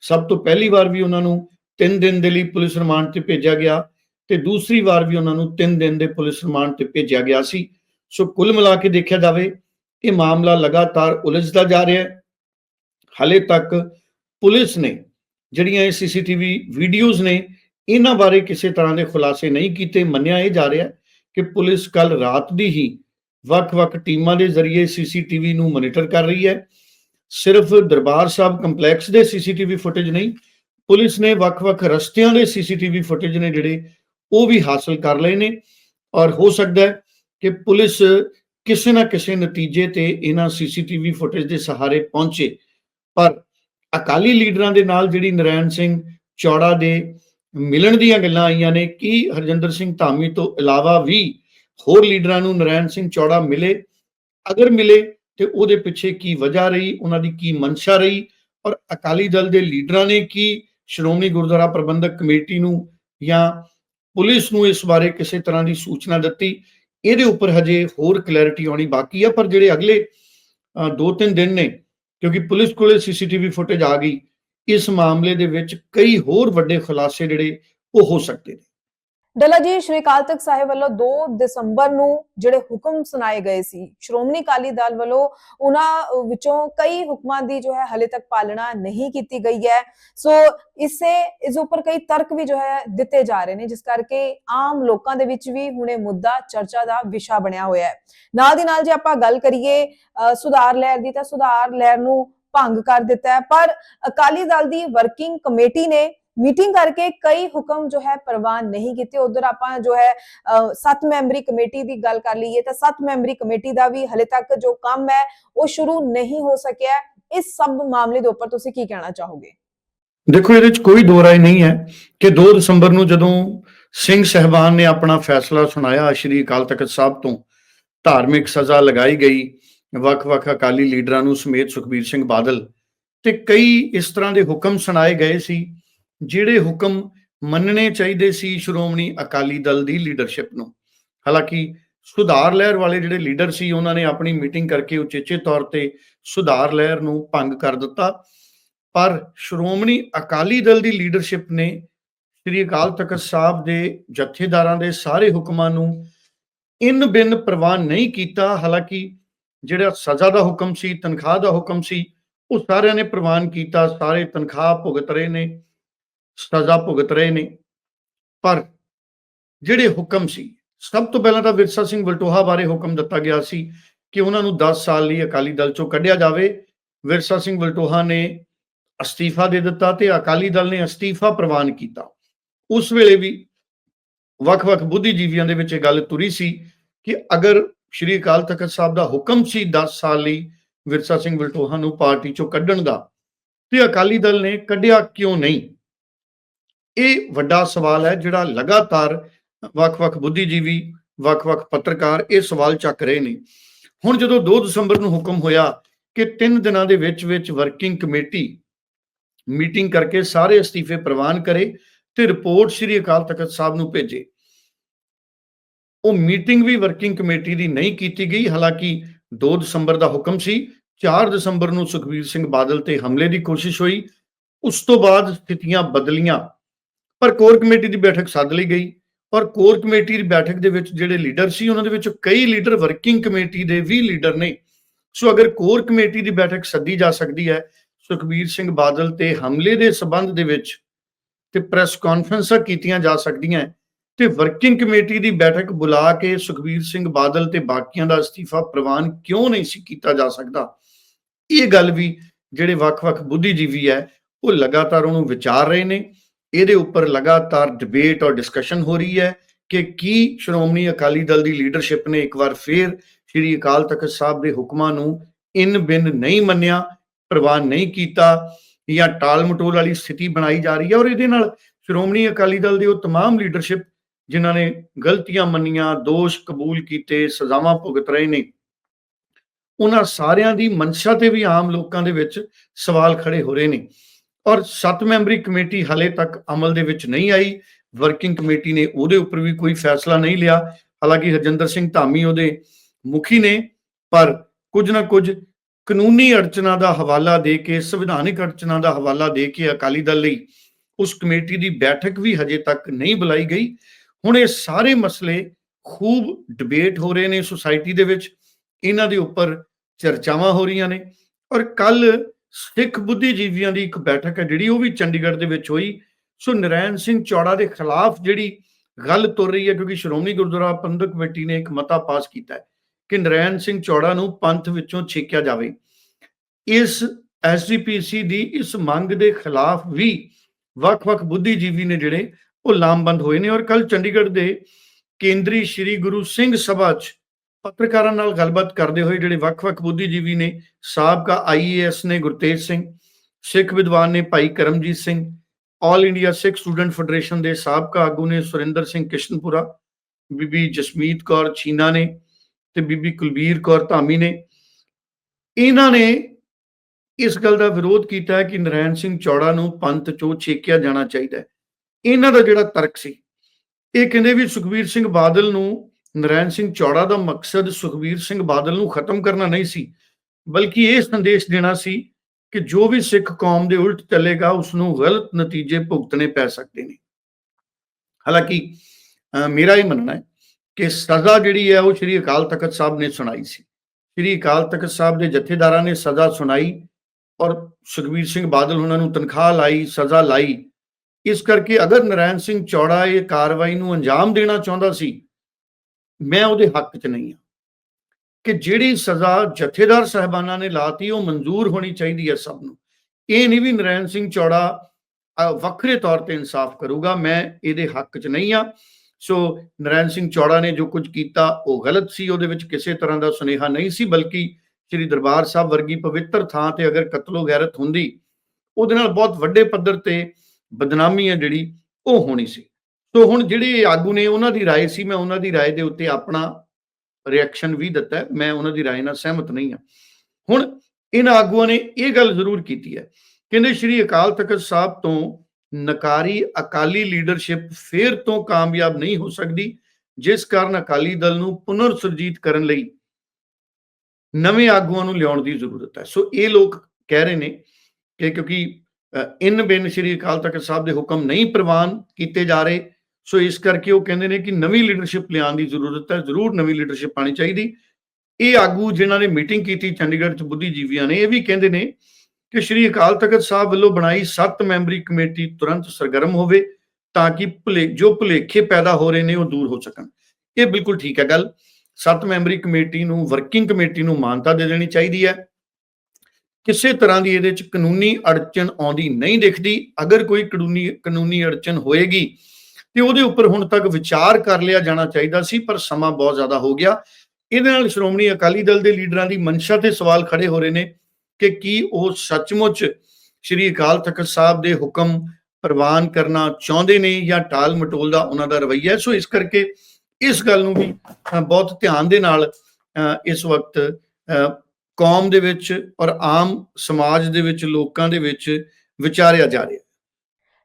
ਸਭ ਤੋਂ ਪਹਿਲੀ ਵਾਰ ਵੀ ਉਹਨਾਂ ਨੂੰ 3 ਦਿਨ ਦੇ ਲਈ ਪੁਲਿਸ ਰਿਮਾਂਡ ਤੇ ਭੇਜਿਆ ਗਿਆ ਤੇ ਦੂਸਰੀ ਵਾਰ ਵੀ ਉਹਨਾਂ ਨੂੰ 3 ਦਿਨ ਦੇ ਪੁਲਿਸ ਰਿਮਾਂਡ ਤੇ ਭੇਜਿਆ ਗਿਆ ਸੀ। ਸੋ ਕੁੱਲ ਮਿਲਾ ਕੇ ਦੇਖਿਆ ਜਾਵੇ ਇਹ ਮਾਮਲਾ ਲਗਾਤਾਰ ਉਲਝਦਾ ਜਾ ਰਿਹਾ ਹੈ। ਹਲੇ ਤੱਕ ਪੁਲਿਸ ਨੇ ਜਿਹੜੀਆਂ ਇਹ ਸੀਸੀਟੀਵੀ ਵੀਡੀਓਜ਼ ਨੇ, ਇਹਨਾਂ ਬਾਰੇ ਕਿਸੇ ਤਰ੍ਹਾਂ ਦੇ ਖੁਲਾਸੇ ਨਹੀਂ ਕੀਤੇ, ਮੰਨਿਆ ਇਹ ਜਾ ਰਿਹਾ ਕਿ ਪੁਲਿਸ ਕੱਲ ਰਾਤ ਦੀ ਹੀ ਵੱਖ-ਵੱਖ ਟੀਮਾਂ ਦੇ ਜ਼ਰੀਏ ਸੀਸੀਟੀਵੀ ਨੂੰ ਮੋਨੀਟਰ ਕਰ ਰਹੀ ਹੈ। ਸਿਰਫ ਦਰਬਾਰ ਸਾਹਿਬ ਕੰਪਲੈਕਸ ਦੇ ਸੀਸੀਟੀਵੀ ਫੁਟੇਜ ਨਹੀਂ, ਪੁਲਿਸ ਨੇ ਵੱਖ-ਵੱਖ ਰਸਤਿਆਂ ਦੇ ਸੀਸੀਟੀਵੀ ਫੁਟੇਜ ਨੇ ਜਿਹੜੇ, ਉਹ ਵੀ ਹਾਸਲ ਕਰ ਲਏ ਨੇ ਔਰ ਹੋ ਸਕਦਾ ਹੈ ਕਿ ਪੁਲਿਸ ਕਿਸੇ ਨਾ ਕਿਸੇ ਨਤੀਜੇ ਤੇ ਇਹਨਾਂ ਸੀਸੀਟੀਵੀ ਫੁਟੇਜ ਦੇ ਸਹਾਰੇ ਪਹੁੰਚੇ। ਪਰ ਅਕਾਲੀ ਲੀਡਰਾਂ ਦੇ ਨਾਲ ਜਿਹੜੀ ਨਰੈਣ ਸਿੰਘ ਚੌੜਾ ਦੇ ਮਿਲਣ ਦੀਆਂ ਗੱਲਾਂ ਆਈਆਂ ਨੇ, ਕਿ ਹਰਜਿੰਦਰ ਸਿੰਘ ਧਾਮੀ ਤੋਂ ਇਲਾਵਾ ਵੀ ਹੋਰ ਲੀਡਰਾਂ ਨੂੰ ਨਰੈਣ ਸਿੰਘ ਚੌੜਾ ਮਿਲੇ? ਅਗਰ ਮਿਲੇ, ਤੇ ਉਹਦੇ ਪਿੱਛੇ ਕੀ ਵਜ੍ਹਾ ਰਹੀ? ਉਹਨਾਂ ਦੀ ਕੀ ਮਨਸ਼ਾ ਰਹੀ? ਔਰ ਅਕਾਲੀ ਦਲ ਦੇ ਲੀਡਰਾਂ ਨੇ ਕੀ ਸ਼੍ਰੋਮਣੀ ਗੁਰਦੁਆਰਾ ਪ੍ਰਬੰਧਕ ਕਮੇਟੀ ਨੂੰ ਜਾਂ ਪੁਲਿਸ ਨੂੰ ਇਸ ਬਾਰੇ ਕਿਸੇ ਤਰ੍ਹਾਂ ਦੀ ਸੂਚਨਾ ਦਿੱਤੀ? ਇਹਦੇ ਉੱਪਰ ਹਜੇ ਹੋਰ ਕਲੈਰਿਟੀ ਆਉਣੀ ਬਾਕੀ ਆ ਪਰ ਜਿਹੜੇ ਅਗਲੇ ਅ, ਦੋ ਤਿੰਨ ਦਿਨ ਨੇ ਕਿਉਂਕਿ ਪੁਲਿਸ ਕੋਲੇ ਸੀਸੀਟੀਵੀ ਫੁਟੇਜ ਆ ਗਈ ਇਸ ਮਾਮਲੇ ਦੇ ਵਿੱਚ ਕਈ ਹੋਰ ਵੱਡੇ ਖੁਲਾਸੇ ਜਿਹੜੇ ਉਹ ਹੋ ਸਕਦੇ ਨੇ। ਡੱਲਾ ਜੀ, ਸ਼੍ਰੀ ਅਕਾਲ ਤਖਤ ਸਾਹਿਬ ਵੱਲੋਂ 2 ਦਸੰਬਰ ਨੂੰ ਜਿਹੜੇ ਹੁਕਮ ਸੁਣਾਏ ਗਏ ਸੀ, ਸ਼੍ਰੋਮਣੀ ਅਕਾਲੀ ਦਲ ਵੱਲੋਂ ਉਹਨਾਂ ਵਿੱਚੋਂ ਕਈ ਹੁਕਮਾਂ ਦੀ ਜੋ ਹੈ ਹਲੇ ਤੱਕ ਪਾਲਣਾ ਨਹੀਂ ਕੀਤੀ ਗਈ ਹੈ। ਸੋ ਇਸੇ, ਇਸ ਉੱਪਰ ਕਈ ਤਰਕ ਵੀ ਜੋ ਹੈ ਦਿੱਤੇ ਜਾ ਰਹੇ ਨੇ, ਜਿਸ ਕਰਕੇ ਆਮ ਲੋਕਾਂ ਦੇ ਵਿੱਚ ਵੀ ਹੁਣੇ ਮੁੱਦਾ, ਚਰਚਾ ਦਾ ਵਿਸ਼ਾ ਬਣਿਆ ਹੋਇਆ ਹੈ। ਨਾਲ ਦੀ ਨਾਲ ਜੇ ਆਪਾਂ ਗੱਲ ਕਰੀਏ ਸੁਧਾਰ ਲਹਿਰ ਦੀ ਤਾਂ ਸੁਧਾਰ ਲਹਿਰ ਨੂੰ ਭੰਗ ਕਰ ਦਿੱਤਾ ਹੈ, ਪਰ ਅਕਾਲੀ ਦਲ ਦੀ ਵਰਕਿੰਗ ਕਮੇਟੀ ਨੇ ਮੀਟਿੰਗ ਕਰਕੇ ਕਈ ਹੁਕਮ ਜੋ ਹੈ ਪ੍ਰਵਾਨ ਨਹੀਂ ਕੀਤੇ। ਉਧਰ ਆਪਾਂ ਜੋ ਹੈ ਸੱਤ ਮੈਂਬਰੀ ਕਮੇਟੀ ਦੀ ਗੱਲ ਕਰ ਲਈਏ ਤਾਂ ਸੱਤ ਮੈਂਬਰੀ ਕਮੇਟੀ ਦਾ ਵੀ ਹਲੇ ਤੱਕ ਜੋ ਕੰਮ ਹੈ, ਉਹ ਸ਼ੁਰੂ ਨਹੀਂ ਹੋ ਸਕਿਆ। ਇਸ ਸਭ ਮਾਮਲੇ ਦੇ ਉੱਪਰ ਤੁਸੀਂ ਕੀ ਕਹਿਣਾ ਚਾਹੋਗੇ? ਦੇਖੋ, ਇਹਦੇ ਵਿੱਚ ਕੋਈ ਦੋ ਰਾਏ ਨਹੀਂ ਹੈ ਕਿ 2 ਦਸੰਬਰ ਨੂੰ ਜਦੋਂ ਸਿੰਘ ਸਹਿਬਾਨ ਨੇ ਆਪਣਾ ਫੈਸਲਾ ਸੁਣਾਇਆ ਸ਼੍ਰੀ ਅਕਾਲ ਤਖਤ ਸਾਹਿਬ ਤੋਂ, ਧਾਰਮਿਕ ਸਜ਼ਾ ਲਗਾਈ ਗਈ, ਵੱਖ-ਵੱਖ ਅਕਾਲੀ ਲੀਡਰਾਂ ਨੂੰ ਸਮੇਤ ਸੁਖਬੀਰ ਸਿੰਘ ਬਾਦਲ ਤੇ ਕਈ ਇਸ ਤਰ੍ਹਾਂ ਦੇ ਹੁਕਮ ਸੁਣਾਏ ਗਏ ਸੀ ਜਿਹੜੇ ਹੁਕਮ ਮੰਨਣੇ ਚਾਹੀਦੇ ਸੀ ਸ਼੍ਰੋਮਣੀ ਅਕਾਲੀ ਦਲ ਦੀ ਲੀਡਰਸ਼ਿਪ ਨੂੰ। ਹਾਲਾਂਕਿ ਸੁਧਾਰ ਲਹਿਰ ਵਾਲੇ ਜਿਹੜੇ ਲੀਡਰ ਸੀ, ਉਹਨਾਂ ਨੇ ਆਪਣੀ ਮੀਟਿੰਗ ਕਰਕੇ ਉਚੇਚੇ ਤੌਰ ਤੇ ਸੁਧਾਰ ਲਹਿਰ ਨੂੰ ਭੰਗ ਕਰ ਦਿੱਤਾ। ਪਰ ਸ਼੍ਰੋਮਣੀ ਅਕਾਲੀ ਦਲ ਦੀ ਲੀਡਰਸ਼ਿਪ ਨੇ ਸ੍ਰੀ ਅਕਾਲ ਤਖਤ ਸਾਹਿਬ ਦੇ ਜਥੇਦਾਰਾਂ ਦੇ ਸਾਰੇ ਹੁਕਮਾਂ ਨੂੰ ਇਨ ਬਿਨ ਪ੍ਰਵਾਨ ਨਹੀਂ ਕੀਤਾ। ਹਾਲਾਂਕਿ ਜਿਹੜਾ ਸਜ਼ਾ ਦਾ ਹੁਕਮ ਸੀ, ਤਨਖਾਹ ਦਾ ਹੁਕਮ ਸੀ, ਉਹ ਸਾਰਿਆਂ ਨੇ ਪ੍ਰਵਾਨ ਕੀਤਾ। ਸਾਰੇ ਤਨਖਾਹ ਭੁਗਤ ਰਹੇ ਨੇ। ਸਜ਼ਾ ਭੁਗਤ ਰਹੇ ਨੇ। ਪਰ ਜਿਹੜੇ ਹੁਕਮ ਸੀ, ਸਭ ਤੋਂ ਪਹਿਲਾਂ ਤਾਂ ਵਿਰਸਾ ਸਿੰਘ ਵਲਟੋਹਾ ਬਾਰੇ ਹੁਕਮ ਦਿੱਤਾ ਗਿਆ ਸੀ ਕਿ ਉਹਨਾਂ ਨੂੰ 10 ਸਾਲ ਲਈ ਅਕਾਲੀ ਦਲ ਚੋਂ ਕੱਢਿਆ ਜਾਵੇ। ਵਿਰਸਾ ਸਿੰਘ ਵਲਟੋਹਾ ਨੇ ਅਸਤੀਫਾ ਦੇ ਦਿੱਤਾ ਤੇ ਅਕਾਲੀ ਦਲ ਨੇ ਅਸਤੀਫਾ ਪ੍ਰਵਾਨ ਕੀਤਾ। ਉਸ ਵੇਲੇ ਵੀ ਵੱਖ-ਵੱਖ ਬੁੱਧੀਜੀਵੀਆਂ ਦੇ ਵਿੱਚ ਇਹ ਗੱਲ ਤੁਰੀ ਸੀ ਕਿ ਅਗਰ ਸ਼੍ਰੀ ਅਕਾਲ ਤਖਤ ਸਾਹਿਬ ਦਾ ਹੁਕਮ ਸੀ 10 ਸਾਲ ਲਈ ਵਿਰਸਾ ਸਿੰਘ ਵਲਟੋਹਾ ਨੂੰ ਪਾਰਟੀ ਚੋਂ ਕੱਢਣ ਦਾ, ਤੇ ਅਕਾਲੀ ਦਲ ਨੇ ਕੱਢਿਆ ਕਿਉਂ ਨਹੀਂ? ਇਹ ਵੱਡਾ ਸਵਾਲ ਹੈ ਜਿਹੜਾ ਲਗਾਤਾਰ ਵੱਖ-ਵੱਖ ਬੁੱਧੀਜੀਵੀ, ਵੱਖ-ਵੱਖ ਪੱਤਰਕਾਰ ਇਹ ਸਵਾਲ ਚੱਕ ਰਹੇ ਨੇ। ਹੁਣ ਜਦੋਂ 2 ਦਸੰਬਰ ਨੂੰ ਹੁਕਮ ਹੋਇਆ ਕਿ 3 ਦਿਨਾਂ ਦੇ ਵਿੱਚ ਵਿੱਚ ਵਰਕਿੰਗ ਕਮੇਟੀ ਮੀਟਿੰਗ ਕਰਕੇ ਸਾਰੇ ਅਸਤੀਫੇ ਪ੍ਰਵਾਨ ਕਰੇ ਤੇ ਰਿਪੋਰਟ ਸ੍ਰੀ ਅਕਾਲ ਤਖਤ ਸਾਹਿਬ ਨੂੰ ਭੇਜੇ। ਉਹ ਮੀਟਿੰਗ ਵੀ ਵਰਕਿੰਗ ਕਮੇਟੀ ਦੀ ਨਹੀਂ ਕੀਤੀ ਗਈ, ਹਾਲਾਂਕਿ 2 ਦਸੰਬਰ ਦਾ ਹੁਕਮ ਸੀ 4 ਦਸੰਬਰ ਨੂੰ ਸੁਖਬੀਰ ਸਿੰਘ ਬਾਦਲ ਤੇ ਹਮਲੇ ਦੀ ਕੋਸ਼ਿਸ਼ ਹੋਈ। ਉਸ ਤੋਂ ਬਾਅਦ ਸਥਿਤੀਆਂ ਬਦਲੀਆਂ। ਪਰ ਕੋਰ ਕਮੇਟੀ ਦੀ ਬੈਠਕ ਸੱਦ ਲਈ ਗਈ। ਔਰ ਕੋਰ ਕਮੇਟੀ ਦੀ ਬੈਠਕ ਦੇ ਵਿੱਚ ਜਿਹੜੇ ਲੀਡਰ ਸੀ, ਉਹਨਾਂ ਦੇ ਵਿੱਚ ਕਈ ਲੀਡਰ ਵਰਕਿੰਗ ਕਮੇਟੀ ਦੇ ਵੀ ਲੀਡਰ ਨੇ। ਸੋ ਅਗਰ ਕੋਰ ਕਮੇਟੀ ਦੀ ਬੈਠਕ ਸੱਦੀ ਜਾ ਸਕਦੀ ਹੈ, ਸੁਖਬੀਰ ਸਿੰਘ ਬਾਦਲ ਤੇ ਹਮਲੇ ਦੇ ਸਬੰਧ ਦੇ ਵਿੱਚ ਤੇ ਪ੍ਰੈਸ ਕਾਨਫਰੰਸਾਂ ਕੀਤੀਆਂ ਜਾ ਸਕਦੀਆਂ, ਤੇ ਵਰਕਿੰਗ ਕਮੇਟੀ ਦੀ ਬੈਠਕ ਬੁਲਾ ਕੇ ਸੁਖਬੀਰ ਸਿੰਘ ਬਾਦਲ ਤੇ ਬਾਕੀਆਂ ਦਾ ਅਸਤੀਫਾ ਪ੍ਰਵਾਨ ਕਿਉਂ ਨਹੀਂ ਸੀ ਕੀਤਾ ਜਾ ਸਕਦਾ? ਇਹ ਗੱਲ ਵੀ ਜਿਹੜੇ ਵੱਖ-ਵੱਖ ਬੁੱਧੀਜੀਵੀ ਹੈ, ਉਹ ਲਗਾਤਾਰ ਉਹਨੂੰ ਵਿਚਾਰ ਰਹੇ ਨੇ। ਇਹਦੇ ਉੱਪਰ ਲਗਾਤਾਰ ਡਿਬੇਟ ਔਰ ਡਿਸਕਸ਼ਨ ਹੋ ਰਹੀ ਹੈ ਕਿ ਕੀ ਸ਼੍ਰੋਮਣੀ ਅਕਾਲੀ ਦਲ ਦੀ ਲੀਡਰਸ਼ਿਪ ਨੇ ਇੱਕ ਵਾਰ ਫੇਰ ਸ੍ਰੀ ਅਕਾਲ ਤਖਤ ਸਾਹਿਬ ਦੇ ਹੁਕਮਾਂ ਨੂੰ ਇਨ ਬਿਨ ਨਹੀਂ ਮੰਨਿਆ ਪ੍ਰਵਾਨ ਨਹੀਂ ਕੀਤਾ ਜਾਂ ਟਾਲ ਮਟੋਲ ਵਾਲੀ ਸਥਿਤੀ ਬਣਾਈ ਜਾ ਰਹੀ ਹੈ ਔਰ ਇਹਦੇ ਨਾਲ ਸ਼੍ਰੋਮਣੀ ਅਕਾਲੀ ਦਲ ਦੇ ਉਹ तमाम ਲੀਡਰਸ਼ਿਪ ਜਿਨ੍ਹਾਂ ਨੇ ਗਲਤੀਆਂ ਮੰਨੀਆਂ ਦੋਸ਼ ਕਬੂਲ ਕੀਤੇ ਸਜ਼ਾਵਾਂ ਭੁਗਤ ਰਹੇ ਨੇ ਉਹਨਾਂ ਸਾਰਿਆਂ ਦੀ ਮਨਸ਼ਾ ਤੇ ਵੀ ਆਮ ਲੋਕਾਂ ਦੇ ਵਿੱਚ ਸਵਾਲ ਖੜੇ ਹੋ ਰਹੇ ਨੇ ਔਰ ਸੱਤ ਮੈਂਬਰੀ ਕਮੇਟੀ ਹਲੇ ਤੱਕ ਅਮਲ ਦੇ ਵਿੱਚ ਨਹੀਂ ਆਈ। ਵਰਕਿੰਗ ਕਮੇਟੀ ਨੇ ਉਹਦੇ ਉੱਪਰ ਵੀ ਕੋਈ ਫੈਸਲਾ ਨਹੀਂ ਲਿਆ। ਹਾਲਾਂਕਿ ਹਰਜਿੰਦਰ ਸਿੰਘ ਧਾਮੀ ਉਹਦੇ ਮੁਖੀ ਨੇ, ਪਰ ਕੁਝ ਨਾ ਕੁਝ ਕਾਨੂੰਨੀ ਅੜਚਨਾ ਦਾ ਹਵਾਲਾ ਦੇ ਕੇ, ਸੰਵਿਧਾਨਿਕ ਅੜਚਨਾ ਦਾ ਹਵਾਲਾ ਦੇ ਕੇ ਅਕਾਲੀ ਦਲ ਲਈ ਉਸ ਕਮੇਟੀ ਦੀ ਬੈਠਕ ਵੀ ਹਜੇ ਤੱਕ ਨਹੀਂ ਬੁਲਾਈ ਗਈ। ਹੁਣ ਇਹ ਸਾਰੇ ਮਸਲੇ ਖੂਬ ਡਿਬੇਟ ਹੋ ਰਹੇ ਨੇ ਸੁਸਾਇਟੀ ਦੇ ਵਿੱਚ। ਇਹਨਾਂ ਦੇ ਉੱਪਰ ਚਰਚਾਵਾਂ ਹੋ ਰਹੀਆਂ ਨੇ। ਔਰ ਕੱਲ ਸਿੱਖ ਬੁੱਧੀਜੀਵੀਆਂ ਦੀ ਇੱਕ ਬੈਠਕ ਹੈ, ਜਿਹੜੀ ਉਹ ਵੀ ਚੰਡੀਗੜ੍ਹ ਦੇ ਵਿੱਚ ਹੋਈ। ਸੋ ਨਰੈਣ ਸਿੰਘ ਚੌੜਾ ਦੇ ਖਿਲਾਫ ਜਿਹੜੀ ਗੱਲ ਤੁਰ ਰਹੀ ਹੈ, ਕਿਉਂਕਿ ਸ਼੍ਰੋਮਣੀ ਗੁਰਦੁਆਰਾ ਪ੍ਰਬੰਧਕ ਕਮੇਟੀ ਨੇ ਇੱਕ ਮਤਾ ਪਾਸ ਕੀਤਾ ਹੈ ਕਿ ਨਰੈਣ ਸਿੰਘ ਚੌੜਾ ਨੂੰ ਪੰਥ ਵਿੱਚੋਂ ਛੇਕਿਆ ਜਾਵੇ। ਇਸ ਐਸਜੀਪੀਸੀ ਦੀ ਇਸ ਮੰਗ ਦੇ ਖਿਲਾਫ ਵੀ ਵੱਖ-ਵੱਖ ਬੁੱਧੀਜੀਵੀ ਨੇ ਜਿਹੜੇ ਉਹ ਲਾਮਬੰਦ ਹੋਏ ਨੇ। ਔਰ ਕੱਲ ਚੰਡੀਗੜ੍ਹ ਦੇ ਕੇਂਦਰੀ ਸ੍ਰੀ ਗੁਰੂ ਸਿੰਘ ਸਭਾ 'ਚ ਪੱਤਰਕਾਰਾਂ ਨਾਲ ਗੱਲਬਾਤ ਕਰਦੇ ਹੋਏ ਜਿਹੜੇ ਵੱਖ-ਵੱਖ ਬੁੱਧੀਜੀਵੀ ਨੇ, ਸਾਬਕਾ ਆਈਏਐਸ ਨੇ ਗੁਰਤੇਜ ਸਿੰਘ, ਸਿੱਖ ਵਿਦਵਾਨ ਨੇ Bhai Karamjit Singh, All India Sikh Student Federation ਦੇ ਸਾਬਕਾ ਆਗੂ ਨੇ ਸੁਰਿੰਦਰ ਸਿੰਘ ਕਿਸ਼ਨਪੁਰਾ, ਬੀਬੀ ਜਸਮੀਤ ਕੌਰ ਚੀਨਾ ਨੇ ਤੇ ਬੀਬੀ ਕੁਲਬੀਰ ਕੌਰ ਧਾਮੀ ਨੇ। ਇਹਨਾਂ ਨੇ ਇਸ ਗੱਲ ਦਾ ਵਿਰੋਧ ਕੀਤਾ ਹੈ ਕਿ ਨਰੈਣ ਸਿੰਘ ਚੌੜਾ ਨੂੰ ਪੰਥ ਚੋਂ ਛੇਕਿਆ ਜਾਣਾ ਚਾਹੀਦਾ ਹੈ। ਇਹਨਾਂ ਦਾ ਜਿਹੜਾ ਤਰਕ ਸੀ, ਇਹ ਕਹਿੰਦੇ ਵੀ ਸੁਖਬੀਰ ਸਿੰਘ ਬਾਦਲ ਨੂੰ ਨਰੈਣ ਸਿੰਘ ਚੌੜਾ ਦਾ ਮਕਸਦ ਸੁਖਬੀਰ ਸਿੰਘ ਬਾਦਲ ਨੂੰ ਖਤਮ ਕਰਨਾ ਨਹੀਂ ਸੀ, ਬਲਕਿ ਇਹ ਸੰਦੇਸ਼ ਦੇਣਾ ਸੀ ਕਿ ਜੋ ਵੀ ਸਿੱਖ ਕੌਮ ਦੇ ਉਲਟ ਚੱਲੇਗਾ ਉਸ ਨੂੰ ਗਲਤ ਨਤੀਜੇ ਭੁਗਤਣੇ ਪੈ ਸਕਦੇ ਨੇ। ਹਾਲਾਂਕਿ, ਅਹ ਮੇਰਾ ਇਹ ਮੰਨਣਾ ਹੈ ਕਿ ਸਜ਼ਾ ਜਿਹੜੀ ਹੈ, ਉਹ ਸ੍ਰੀ ਅਕਾਲ ਤਖਤ ਸਾਹਿਬ ਨੇ ਸੁਣਾਈ ਸੀ। ਸ੍ਰੀ ਅਕਾਲ ਤਖਤ ਸਾਹਿਬ ਦੇ ਜਥੇਦਾਰਾਂ ਨੇ ਸਜ਼ਾ ਸੁਣਾਈ ਔਰ ਸੁਖਬੀਰ ਸਿੰਘ ਬਾਦਲ ਉਹਨਾਂ ਨੂੰ ਤਨਖਾਹ ਲਾਈ, ਸਜ਼ਾ ਲਾਈ। ਇਸ ਕਰਕੇ ਅਗਰ ਨਰੈਣ ਸਿੰਘ ਚੌੜਾ ਇਹ ਕਾਰਵਾਈ ਨੂੰ ਅੰਜਾਮ ਦੇਣਾ ਚਾਹੁੰਦਾ ਸੀ ਮੈਂ ਉਹਦੇ ਹੱਕ 'ਚ ਨਹੀਂ ਹਾਂ। ਕਿ ਜਿਹੜੀ ਸਜ਼ਾ ਜਥੇਦਾਰ ਸਹਿਬਾਨਾਂ ਨੇ ਲਾਤੀ, ਉਹ ਮਨਜ਼ੂਰ ਹੋਣੀ ਚਾਹੀਦੀ ਹੈ ਸਭ ਨੂੰ। ਇਹ ਨਹੀਂ ਵੀ ਨਰੈਣ ਸਿੰਘ ਚੌੜਾ ਵੱਖਰੇ ਤੌਰ ਤੇ ਇਨਸਾਫ ਕਰੂਗਾ, ਮੈਂ ਇਹਦੇ ਹੱਕ 'ਚ ਨਹੀਂ ਆ ਸੋ ਨਰੈਣ ਸਿੰਘ ਚੌੜਾ ਨੇ ਜੋ ਕੁਝ ਕੀਤਾ, ਉਹ ਗਲਤ ਸੀ। ਉਹਦੇ ਵਿੱਚ ਕਿਸੇ ਤਰ੍ਹਾਂ ਦਾ ਸੁਨੇਹਾ ਨਹੀਂ ਸੀ, ਬਲਕਿ ਸ੍ਰੀ ਦਰਬਾਰ ਸਾਹਿਬ ਵਰਗੀ ਪਵਿੱਤਰ ਥਾਂ ਤੇ ਅਗਰ ਕਤਲੋ ਗੈਰਤ ਹੁੰਦੀ, ਉਹਦੇ ਨਾਲ ਬਹੁਤ ਵੱਡੇ ਪੱਧਰ ਤੇ ਬਦਨਾਮੀ ਹੈ ਜਿਹੜੀ, ਉਹ ਹੋਣੀ ਸੀ। ਸੋ ਹੁਣ ਜਿਹੜੇ ਆਗੂ ਨੇ ਉਹਨਾਂ ਦੀ رائے ਸੀ ਮੈਂ ਉਹਨਾਂ ਦੀ رائے ਦੇ ਉੱਤੇ ਆਪਣਾ ਰਿਐਕਸ਼ਨ ਵੀ ਦਿੱਤਾ ਹੈ। ਮੈਂ ਉਹਨਾਂ ਦੀ رائے ਨਾਲ ਸਹਿਮਤ ਨਹੀਂ ਹਾਂ ਹੁਣ ਇਹਨਾਂ ਆਗੂਆਂ ਨੇ ਇਹ ਗੱਲ ਜ਼ਰੂਰ ਕੀਤੀ ਹੈ ਕਹਿੰਦੇ ਸ਼੍ਰੀ ਅਕਾਲ ਤਖਤ ਸਾਹਿਬ ਤੋਂ ਨਕਾਰੀ ਅਕਾਲੀ ਲੀਡਰਸ਼ਿਪ ਫੇਰ ਤੋਂ ਕਾਮਯਾਬ ਨਹੀਂ ਹੋ ਸਕਦੀ ਜਿਸ ਕਾਰਨ ਅਕਾਲੀ ਦਲ ਨੂੰ ਪੁਨਰ ਸੁਰਜੀਤ ਕਰਨ ਲਈ ਨਵੇਂ ਆਗੂਆਂ ਨੂੰ ਲਿਆਉਣ ਦੀ ਜ਼ਰੂਰਤ ਹੈ ਸੋ ਇਹ ਲੋਕ ਕਹਿ ਰਹੇ ਨੇ ਕਿ ਕਿਉਂਕਿ ਅ, ਇਨ ਬਿਨ ਸ਼੍ਰੀ ਅਕਾਲ ਤਖਤ ਸਾਹਿਬ ਦੇ ਹੁਕਮ ਨਹੀਂ ਪ੍ਰਵਾਨ ਕੀਤੇ ਜਾ ਰਹੇ ਸੋ ਇਸ ਕਰਕੇ ਉਹ ਕਹਿੰਦੇ ਨੇ ਕਿ ਨਵੀਂ ਲੀਡਰਸ਼ਿਪ ਲਿਆਉਣ ਦੀ ਜ਼ਰੂਰਤ ਹੈ, ਜ਼ਰੂਰ ਨਵੀਂ ਲੀਡਰਸ਼ਿਪ ਆਣੀ ਚਾਹੀਦੀ। ਇਹ ਆਗੂ ਜਿਨ੍ਹਾਂ ਨੇ ਮੀਟਿੰਗ ਕੀਤੀ ਚੰਡੀਗੜ੍ਹ ਚ ਬੁੱਧੀਜੀਵੀਆਂ ਨੇ, ਇਹ ਵੀ ਕਹਿੰਦੇ ਨੇ ਕਿ ਸ਼੍ਰੀ ਅਕਾਲ ਤਖਤ ਸਾਹਿਬ ਵੱਲੋਂ ਬਣਾਈ 7 ਮੈਂਬਰੀ ਕਮੇਟੀ ਤੁਰੰਤ ਸਰਗਰਮ ਹੋਵੇ ਤਾਂ ਕਿ ਭੁਲੇ, ਜੋ ਭੁਲੇਖੇ ਪੈਦਾ ਹੋ ਰਹੇ ਨੇ ਉਹ ਦੂਰ ਹੋ ਸਕਣ। ਇਹ ਬਿਲਕੁਲ ਠੀਕ ਹੈ ਗੱਲ। 7 ਮੈਂਬਰੀ ਕਮੇਟੀ ਨੂੰ ਵਰਕਿੰਗ ਕਮੇਟੀ ਨੂੰ ਮਾਨਤਾ ਦੇ ਦੇਣੀ ਚਾਹੀਦੀ ਹੈ। ਕਿਸੇ ਤਰ੍ਹਾਂ ਦੀ ਇਹਦੇ ਚ ਕਾਨੂੰਨੀ ਅੜਚਨ ਆਉਂਦੀ ਨਹੀਂ ਦਿਖਦੀ। ਅਗਰ ਕੋਈ ਕਾਨੂੰਨੀ ਕਾਨੂੰਨੀ ਅੜਚਨ ਹੋਏਗੀ ਤੇ ਉਹਦੇ ਉੱਪਰ ਹੁਣ ਤੱਕ ਵਿਚਾਰ ਕਰ ਲਿਆ ਜਾਣਾ ਚਾਹੀਦਾ ਸੀ, ਪਰ ਸਮਾਂ ਬਹੁਤ ਜ਼ਿਆਦਾ ਹੋ ਗਿਆ। ਇਹਦੇ ਨਾਲ ਸ਼੍ਰੋਮਣੀ ਅਕਾਲੀ ਦਲ ਦੇ ਲੀਡਰਾਂ ਦੀ ਮਨਸ਼ਾ ਤੇ ਸਵਾਲ ਖੜੇ ਹੋ ਰਹੇ ਨੇ ਕਿ ਕੀ ਉਹ ਸੱਚਮੁੱਚ ਸ਼੍ਰੀ ਅਕਾਲ ਤਖਤ ਸਾਹਿਬ ਦੇ ਹੁਕਮ ਪ੍ਰਵਾਨ ਕਰਨਾ ਚਾਹੁੰਦੇ ਨੇ ਜਾਂ ਟਾਲ ਮਟੋਲ ਦਾ ਉਹਨਾਂ ਦਾ ਰਵੱਈਆ ਸੋ ਇਸ ਕਰਕੇ ਇਸ ਗੱਲ ਨੂੰ ਵੀ ਬਹੁਤ ਧਿਆਨ ਦੇ ਨਾਲ ਇਸ ਵਕਤ ਕੌਮ ਦੇ ਵਿੱਚ ਔਰ ਆਮ ਸਮਾਜ ਦੇ ਵਿੱਚ, ਲੋਕਾਂ ਦੇ ਵਿੱਚ ਵਿਚਾਰਿਆ ਜਾ ਰਿਹਾ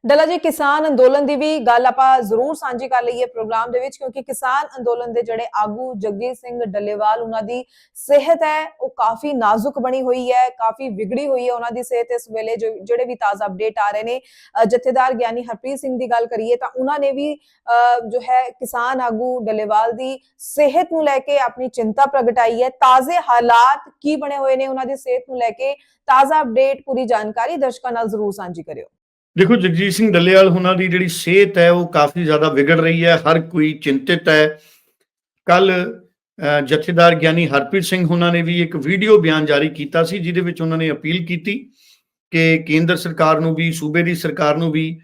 ਡੱਲਾ ਜੀ ਕਿਸਾਨ ਅੰਦੋਲਨ ਦੀ ਵੀ ਗੱਲ ਆਪਾਂ ਜ਼ਰੂਰ ਸਾਂਝੀ ਕਰ ਲਈਏ ਪ੍ਰੋਗਰਾਮ ਦੇ ਵਿੱਚ ਕਿਉਂਕਿ ਕਿਸਾਨ ਅੰਦੋਲਨ ਦੇ ਜਿਹੜੇ ਆਗੂ ਜਗਜੀਤ ਸਿੰਘ ਡੱਲੇਵਾਲ ਉਹਨਾਂ ਦੀ ਸਿਹਤ ਹੈ ਉਹ ਕਾਫੀ ਨਾਜ਼ੁਕ ਬਣੀ ਹੋਈ ਹੈ ਕਾਫੀ ਵਿਗੜੀ ਹੋਈ ਹੈ ਉਹਨਾਂ ਦੀ ਸਿਹਤ ਇਸ ਵੇਲੇ ਜੋ ਜਿਹੜੇ ਵੀ ਤਾਜ਼ਾ ਅਪਡੇਟ ਆ ਰਹੇ ਨੇ। ਜਥੇਦਾਰ ਗਿਆਨੀ ਹਰਪ੍ਰੀਤ ਸਿੰਘ ਦੀ ਗੱਲ ਕਰੀਏ ਤਾਂ ਉਹਨਾਂ ਨੇ ਵੀ ਅ, ਜੋ ਹੈ ਕਿਸਾਨ ਆਗੂ ਡੱਲੇਵਾਲ ਦੀ ਸਿਹਤ ਨੂੰ ਲੈ ਕੇ ਆਪਣੀ ਚਿੰਤਾ ਪ੍ਰਗਟਾਈ ਹੈ। ਤਾਜ਼ੇ ਹਾਲਾਤ ਕੀ ਬਣੇ ਹੋਏ ਨੇ ਉਹਨਾਂ ਦੀ ਸਿਹਤ ਨੂੰ ਲੈ ਕੇ ਤਾਜ਼ਾ ਅਪਡੇਟ ਪੂਰੀ ਜਾਣਕਾਰੀ ਦਰਸ਼ਕਾਂ ਨਾਲ ਜ਼ਰੂਰ ਸਾਂਝੀ ਕਰਿਓ। ਦੇਖੋ ਜਗਜੀਤ ਸਿੰਘ ਡੱਲੇਵਾਲ ਉਹਨਾਂ ਦੀ ਜਿਹੜੀ ਸਿਹਤ ਹੈ ਉਹ ਕਾਫੀ ਜ਼ਿਆਦਾ ਵਿਗੜ ਰਹੀ ਹੈ, ਹਰ ਕੋਈ ਚਿੰਤਿਤ ਹੈ। ਕੱਲ ਜਥੇਦਾਰ ਗਿਆਨੀ ਹਰਪ੍ਰੀਤ ਸਿੰਘ ਉਹਨਾਂ ਨੇ ਵੀ ਇੱਕ ਵੀਡੀਓ ਬਿਆਨ ਜਾਰੀ ਕੀਤਾ ਸੀ, ਜਿਹਦੇ ਵਿੱਚ ਉਹਨਾਂ ਨੇ ਅਪੀਲ ਕੀਤੀ ਕਿ ਕੇਂਦਰ ਸਰਕਾਰ ਨੂੰ ਵੀ, ਸੂਬੇ ਦੀ ਸਰਕਾਰ ਨੂੰ ਵੀ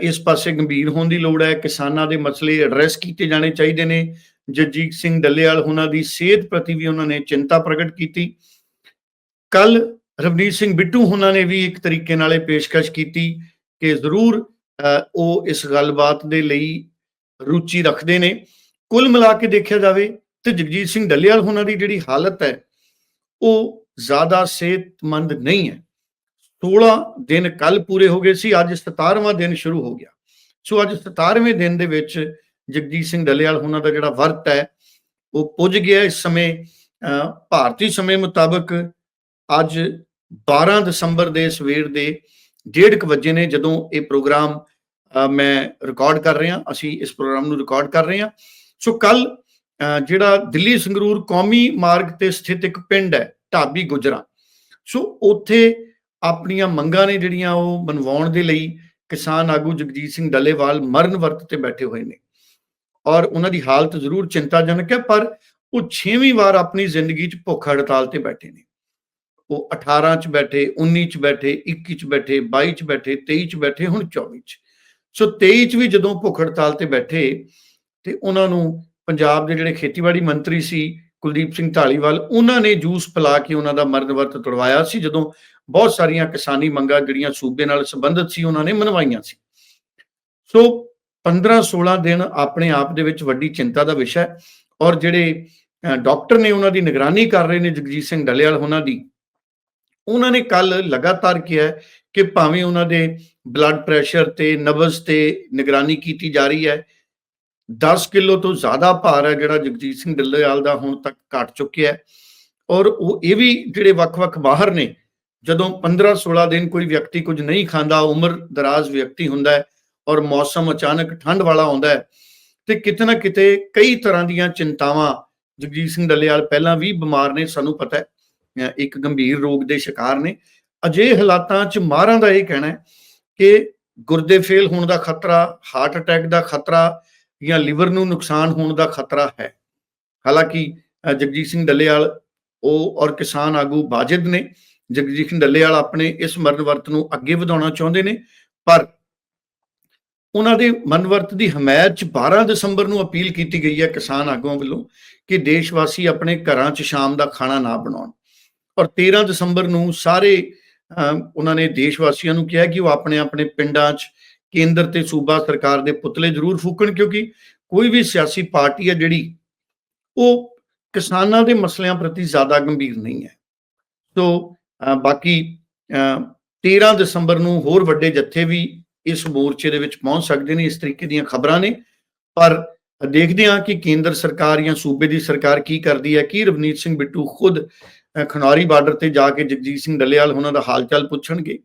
ਇਸ ਪਾਸੇ ਗੰਭੀਰ ਹੋਣ ਦੀ ਲੋੜ ਹੈ। ਕਿਸਾਨਾਂ ਦੇ ਮਸਲੇ ਐਡਰੈਸ ਕੀਤੇ ਜਾਣੇ ਚਾਹੀਦੇ ਨੇ। ਜਗਜੀਤ ਸਿੰਘ ਡੱਲੇਵਾਲ ਉਹਨਾਂ ਦੀ ਸਿਹਤ ਪ੍ਰਤੀ ਵੀ ਉਹਨਾਂ ਨੇ ਚਿੰਤਾ ਪ੍ਰਗਟ ਕੀਤੀ। ਕੱਲ ਰਵਨੀਤ ਸਿੰਘ ਬਿੱਟੂ ਉਹਨਾਂ ਨੇ ਵੀ ਇੱਕ ਤਰੀਕੇ ਨਾਲ ਇਹ ਪੇਸ਼ਕਸ਼ ਕੀਤੀ। ਕਿ ਜ਼ਰੂਰ ਅ, ਉਹ ਇਸ ਗੱਲਬਾਤ ਦੇ ਲਈ ਰੁਚੀ ਰੱਖਦੇ ਨੇ। ਕੁੱਲ ਮਿਲਾ ਕੇ ਦੇਖਿਆ ਜਾਵੇ ਤੇ ਜਗਜੀਤ ਸਿੰਘ ਡੱਲੇਵਾਲ ਉਹਨਾਂ ਦੀ ਜਿਹੜੀ ਹਾਲਤ ਹੈ ਉਹ ਜ਼ਿਆਦਾ ਸਿਹਤਮੰਦ ਨਹੀਂ ਹੈ। 16 ਦਿਨ ਕੱਲ ਪੂਰੇ ਹੋ ਗਏ ਸੀ ਅੱਜ 17ਵਾਂ ਦਿਨ ਸ਼ੁਰੂ ਹੋ ਗਿਆ। ਸੋ ਅੱਜ 17ਵੇਂ ਦਿਨ ਦੇ ਵਿੱਚ ਜਗਜੀਤ ਸਿੰਘ ਡੱਲੇਵਾਲ ਉਹਨਾਂ ਦਾ ਜਿਹੜਾ ਵਰਤ ਹੈ ਉਹ ਪੁੱਜ ਗਿਆ ਇਸ ਸਮੇਂ। ਅਹ, ਭਾਰਤੀ ਸਮੇਂ ਮੁਤਾਬਕ ਅੱਜ 12 ਦਸੰਬਰ ਦੇ ਸਵੇਰ ਦੇ 1:30 ਵਜੇ ਨੇ ਜਦੋਂ ਇਹ ਪ੍ਰੋਗਰਾਮ ਮੈਂ ਰਿਕਾਰਡ ਕਰ ਰਿਹਾ, ਅਸੀਂ ਇਸ ਪ੍ਰੋਗਰਾਮ ਨੂੰ ਰਿਕਾਰਡ ਕਰ ਰਹੇ ਹਾਂ। ਸੋ ਕੱਲ ਜਿਹੜਾ ਦਿੱਲੀ ਸੰਗਰੂਰ ਕੌਮੀ ਮਾਰਗ ਤੇ ਸਥਿਤ ਇੱਕ ਪਿੰਡ ਹੈ, ਢਾਬੀ ਗੁਜਰਾ। ਸੋ ਉੱਥੇ ਆਪਣੀਆਂ ਮੰਗਾਂ ਨੇ ਜਿਹੜੀਆਂ ਉਹ ਮਨਵਾਉਣ ਦੇ ਲਈ ਕਿਸਾਨ ਆਗੂ ਜਗਜੀਤ ਸਿੰਘ ਡੱਲੇਵਾਲ ਮਰਨ ਵਰਤ ਤੇ ਬੈਠੇ ਹੋਏ ਨੇ। ਔਰ ਉਹਨਾਂ ਦੀ ਹਾਲਤ ਜ਼ਰੂਰ ਚਿੰਤਾਜਨਕ ਹੈ, ਪਰ ਉਹ 6ਵੀਂ ਵਾਰ ਆਪਣੀ ਜ਼ਿੰਦਗੀ 'ਚ ਭੁੱਖ ਹੜਤਾਲ ਤੇ ਬੈਠੇ ਨੇ। ਉਹ 18 'ਚ ਬੈਠੇ 19 'ਚ ਬੈਠੇ 21 'ਚ ਬੈਠੇ 22 'ਚ ਬੈਠੇ 23 'ਚ ਬੈਠੇ ਹੁਣ 24 'ਚ। ਸੋ 23 'ਚ ਵੀ ਜਦੋਂ ਭੁੱਖ ਹੜਤਾਲ ਤੇ ਬੈਠੇ ਤੇ ਉਹਨਾਂ ਨੂੰ ਪੰਜਾਬ ਦੇ ਜਿਹੜੇ ਖੇਤੀਬਾੜੀ ਮੰਤਰੀ ਸੀ ਕੁਲਦੀਪ ਸਿੰਘ ਢਾਲੀਵਾਲ ਉਹਨਾਂ ਨੇ ਜੂਸ ਪਿਲਾ ਕੇ ਉਹਨਾਂ ਦਾ ਮਰਨ ਵਰਤ ਤੁੜਵਾਇਆ ਸੀ ਜਦੋਂ ਬਹੁਤ ਸਾਰੀਆਂ ਕਿਸਾਨੀ ਮੰਗਾਂ ਜਿਹੜੀਆਂ ਸੂਬੇ ਨਾਲ ਸੰਬੰਧਿਤ ਸੀ ਉਹਨਾਂ ਨੇ ਮਨਵਾਈਆਂ ਸੀ। ਸੋ 15 16 ਦਿਨ ਆਪਣੇ ਆਪ ਦੇ ਵਿੱਚ ਵੱਡੀ ਚਿੰਤਾ ਦਾ ਵਿਸ਼ਾ ਹੈ ਔਰ ਜਿਹੜੇ ਅਹ, ਡਾਕਟਰ ਨੇ ਉਹਨਾਂ ਦੀ ਨਿਗਰਾਨੀ ਕਰ ਰਹੇ ਨੇ ਜਗਜੀਤ ਸਿੰਘ ਡੱਲੇਵਾਲ ਉਹਨਾਂ ਦੀ ਉਹਨਾਂ ਨੇ ਕੱਲ ਲਗਾਤਾਰ ਕਿਹਾ ਕਿ ਭਾਵੇਂ ਉਹਨਾਂ ਦੇ ਬਲੱਡ ਪ੍ਰੈਸ਼ਰ ਤੇ ਨਬਜ਼ ਤੇ ਨਿਗਰਾਨੀ ਕੀਤੀ ਜਾ ਰਹੀ ਹੈ 10 ਕਿਲੋ ਤੋਂ ਜ਼ਿਆਦਾ ਭਾਰ ਹੈ ਜਿਹੜਾ ਜਗਜੀਤ ਸਿੰਘ ਡੱਲੇਵਾਲ ਦਾ ਹੁਣ ਤੱਕ ਘਟ ਚੁੱਕਿਆ ਹੈ ਔਰ ਉਹ ਇਹ ਵੀ ਜਿਹੜੇ ਵੱਖ-ਵੱਖ ਬਾਹਰ ਨੇ, ਜਦੋਂ 15-16 ਦਿਨ ਕੋਈ ਵਿਅਕਤੀ ਕੁਝ ਨਹੀਂ ਖਾਂਦਾ, ਉਮਰ ਦਰਾਜ਼ ਵਿਅਕਤੀ ਹੁੰਦਾ ਹੈ ਔਰ ਮੌਸਮ ਅਚਾਨਕ ਠੰਡ ਵਾਲਾ ਆਉਂਦਾ ਹੈ, ਤੇ ਕਿਤੇ ਨਾ ਕਿਤੇ ਕਈ ਤਰ੍ਹਾਂ ਦੀਆਂ ਚਿੰਤਾਵਾਂ ਜਗਜੀਤ ਸਿੰਘ ਡੱਲੇਵਾਲ ਪਹਿਲਾਂ ਵੀ ਬਿਮਾਰ ਨੇ, ਸਾਨੂੰ ਪਤਾ ਹੈ। ਇੱਕ ਗੰਭੀਰ ਰੋਗ ਦੇ ਸ਼ਿਕਾਰ ਨੇ। ਅਜੇ ਹਾਲਾਤਾਂ 'ਚ ਮਾਹਰਾਂ ਦਾ ਇਹ ਕਹਿਣਾ ਹੈ ਕਿ ਗੁਰਦੇ ਫੇਲ ਹੋਣ ਦਾ ਖਤਰਾ, ਹਾਰਟ ਅਟੈਕ ਦਾ ਖਤਰਾ ਜਾਂ ਲਿਵਰ ਨੂੰ ਨੁਕਸਾਨ ਹੋਣ ਦਾ ਖਤਰਾ ਹੈ। ਹਾਲਾਂਕਿ ਜਗਜੀਤ ਸਿੰਘ ਡੱਲੇਵਾਲ ਉਹ ਔਰ ਕਿਸਾਨ ਆਗੂ ਬਾਜਿਦ ਨੇ। ਜਗਜੀਤ ਸਿੰਘ ਡੱਲੇਵਾਲ ਆਪਣੇ ਇਸ ਮਰਨ ਵਰਤ ਨੂੰ ਅੱਗੇ ਵਧਾਉਣਾ ਚਾਹੁੰਦੇ ਨੇ, ਪਰ ਉਹਨਾਂ ਦੇ ਮਰਨ ਵਰਤ ਦੀ ਹਮਾਇਤ ਚ 12 ਦਸੰਬਰ ਨੂੰ ਅਪੀਲ ਕੀਤੀ ਗਈ ਹੈ ਕਿਸਾਨ ਆਗੂਆਂ ਵੱਲੋਂ ਕਿ ਦੇਸ਼ ਵਾਸੀ ਆਪਣੇ ਘਰਾਂ 'ਚ ਸ਼ਾਮ ਦਾ ਖਾਣਾ ਨਾ ਬਣਾਉਣ। ਔਰ 13 ਦਸੰਬਰ ਨੂੰ ਸਾਰੇ ਅਹ, ਉਹਨਾਂ ਨੇ ਦੇਸ਼ ਵਾਸੀਆਂ ਨੂੰ ਕਿਹਾ ਕਿ ਉਹ ਆਪਣੇ ਆਪਣੇ ਪਿੰਡਾਂ 'ਚ ਕੇਂਦਰ ਤੇ ਸੂਬਾ ਸਰਕਾਰ ਦੇ ਪੁਤਲੇ ਜ਼ਰੂਰ ਫੂਕਣ ਕਿਉਂਕਿ ਕੋਈ ਵੀ ਸਿਆਸੀ ਪਾਰਟੀ ਹੈ ਜਿਹੜੀ ਉਹ ਕਿਸਾਨਾਂ ਦੇ ਮਸਲਿਆਂ ਪ੍ਰਤੀ ਜ਼ਿਆਦਾ ਗੰਭੀਰ ਨਹੀਂ ਹੈ। ਸੋ ਅਹ, ਬਾਕੀ ਅਹ, 13 ਦਸੰਬਰ ਨੂੰ ਹੋਰ ਵੱਡੇ ਜੱਥੇ ਵੀ ਇਸ ਮੋਰਚੇ ਦੇ ਵਿੱਚ ਪਹੁੰਚ ਸਕਦੇ ਨੇ ਇਸ ਤਰੀਕੇ ਦੀਆਂ ਖਬਰਾਂ ਨੇ। ਪਰ ਦੇਖਦੇ ਹਾਂ ਕਿ ਕੇਂਦਰ ਸਰਕਾਰ ਜਾਂ ਸੂਬੇ ਦੀ ਸਰਕਾਰ ਕੀ ਕਰਦੀ ਹੈ। ਕੀ ਰਵਨੀਤ ਸਿੰਘ ਬਿੱਟੂ ਖੁਦ ਖਨੌਰੀ ਬਾਰਡਰ ਤੇ ਜਾ ਕੇ ਜਗਜੀਤ ਸਿੰਘ ਡੱਲੇਵਾਲ ਉਹਨਾਂ ਦਾ ਹਾਲ ਚਾਲ ਪੁੱਛਣਗੇ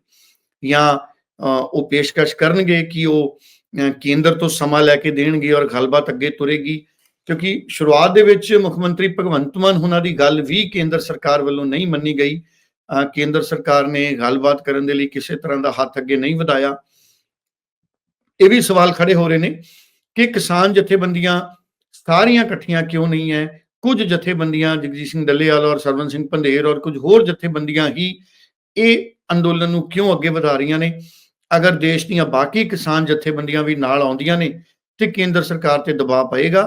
ਜਾਂ ਉਹ ਪੇਸ਼ਕਸ਼ ਕਰਨਗੇ ਕਿ ਉਹ ਕੇਂਦਰ ਤੋਂ ਸਮਾਂ ਲੈ ਕੇ ਦੇਣਗੇ ਔਰ ਗੱਲਬਾਤ ਅੱਗੇ ਤੁਰੇਗੀ। ਕਿਉਂਕਿ ਸ਼ੁਰੂਆਤ ਦੇ ਵਿੱਚ ਮੁੱਖ ਮੰਤਰੀ ਭਗਵੰਤ ਮਾਨ ਉਹਨਾਂ ਦੀ ਗੱਲ ਵੀ ਕੇਂਦਰ ਸਰਕਾਰ ਵੱਲੋਂ ਨਹੀਂ ਮੰਨੀ ਗਈ। ਕੇਂਦਰ ਸਰਕਾਰ ਨੇ ਗੱਲਬਾਤ ਕਰਨ ਦੇ ਲਈ ਕਿਸੇ ਤਰ੍ਹਾਂ ਦਾ ਹੱਥ ਅੱਗੇ ਨਹੀਂ ਵਧਾਇਆ। ਇਹ ਵੀ ਸਵਾਲ ਖੜੇ ਹੋ ਰਹੇ ਨੇ ਕਿ ਕਿਸਾਨ ਜਥੇਬੰਦੀਆਂ ਸਾਰੀਆਂ ਇਕੱਠੀਆਂ ਕਿਉਂ ਨਹੀਂ ਹੈ ਕੁਝ ਜਥੇਬੰਦੀਆਂ, ਜਗਜੀਤ ਸਿੰਘ ਡੱਲੇਵਾਲ ਔਰ ਸਰਵਨ ਸਿੰਘ ਪੰਧੇਰ ਔਰ ਕੁਝ ਹੋਰ ਜਥੇਬੰਦੀਆਂ ਹੀ ਇਹ ਅੰਦੋਲਨ ਨੂੰ ਕਿਉਂ ਅੱਗੇ ਵਧਾ ਰਹੀਆਂ ਨੇ? ਅਗਰ ਦੇਸ਼ ਦੀਆਂ ਬਾਕੀ ਕਿਸਾਨ ਜਥੇਬੰਦੀਆਂ ਵੀ ਨਾਲ ਆਉਂਦੀਆਂ ਨੇ, ਤੇ ਕੇਂਦਰ ਸਰਕਾਰ ਤੇ ਦਬਾਅ ਪਏਗਾ